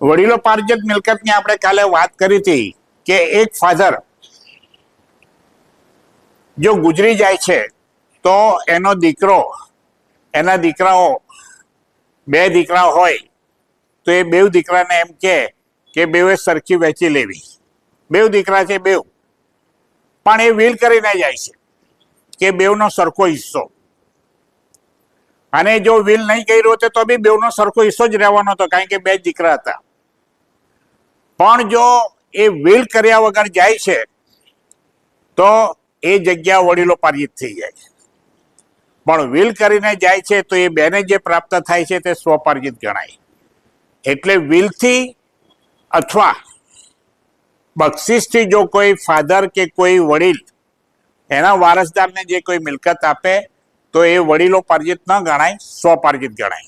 વડીલો પાર્જિત મિલકતની આપણે કાલે વાત કરી હતી કે એક ફાધર જો ગુજરી જાય છે, તો એનો દીકરો, એના દીકરાઓ બે દીકરા હોય, તો એ બેવ દીકરાને એમ કે કે બેવે સરખી વેચી લેવી. બેવ દીકરા છે બેવ પણ એ વિલ કરીને જાય છે કે બેવનો સરખો હિસ્સો. અને જો વિલ નહીં કર્યો હતો તો બી બેવનો સરખો હિસ્સો જ રહેવાનો હતો, કારણ કે બે દીકરા હતા. પણ જો એ વિલ કર્યા વગર જાય છે, તો એ જગ્યા વડીલો પારિત થઈ જાય છે. પણ વિલ કરીને જાય છે, તો એ બેને જે પ્રાપ્ત થાય છે, તે સ્વપાર્જિત ગણાય. એટલે વિલથી અથવા બક્ષિસથી જો કોઈ ફાધર કે કોઈ વડીલ એના વારસદારને જે કોઈ મિલકત આપે તો એ વડીલો પાર્જિત ન ગણાય ગણાય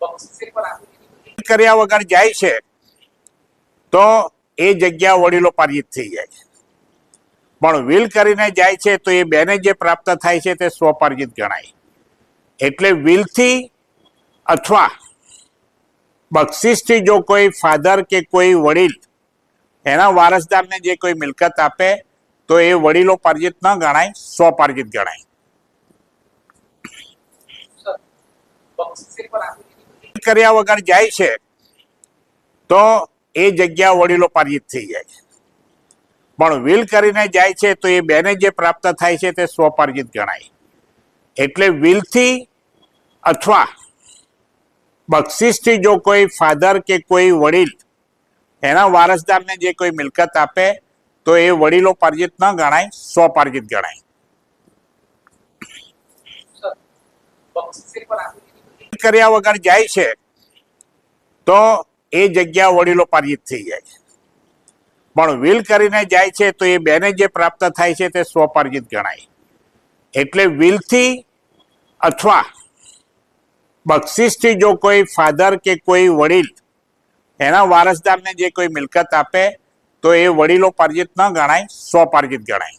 પણ આપી દીધી કર્યા વગર જાય છે, તો એ જગ્યા વડીલો પાર્જિત થઈ જાય છે. પણ વિલ કરીને જાય છે, તો એ બેને જે પ્રાપ્ત થાય છે, તે સ્વપાર્જિત ગણાય. એટલે વિલથી અથવા બક્ષિસથી જો કોઈ ફાધર કે કોઈ વડીલ એના વારસદારને જે કોઈ મિલકત આપે તો એ વડીલો પાર્જિત ન ગણાય, સ્વપાર્જિત ગણાય. કર્યા વગર જાય છે, તો એ જગ્યા વડીલો પાર્જિત થઈ જાય પણ વિલ કરીને જાય છે, તો એ બેને જે પ્રાપ્ત થાય છે, તે સ્વપાર્જિત ગણાય. એટલે વિલથી અથવા બક્ષિસથી જો કોઈ ફાધર કે કોઈ વડીલ એના વારસદારને જે કોઈ મિલકત આપે તો એ વડીલો પાર્જિત ન ગણાય સ્વપાર્જિત ગણાય. કર્યા વગર જાય છે, તો એ જગ્યા વડીલો પાર્જિત થઈ જાય પણ વિલ કરીને જાય છે, તો એ બેને જે પ્રાપ્ત થાય છે, તે સ્વપાર્જિત ગણાય. એટલે વિલથી અથવા બક્ષિસથી જો કોઈ ફાધર કે કોઈ વડીલ એના વારસદારને જે કોઈ મિલકત આપે તો એ વડીલો પાર્જિત ન ગણાય સ્વપાર્જિત ગણાય.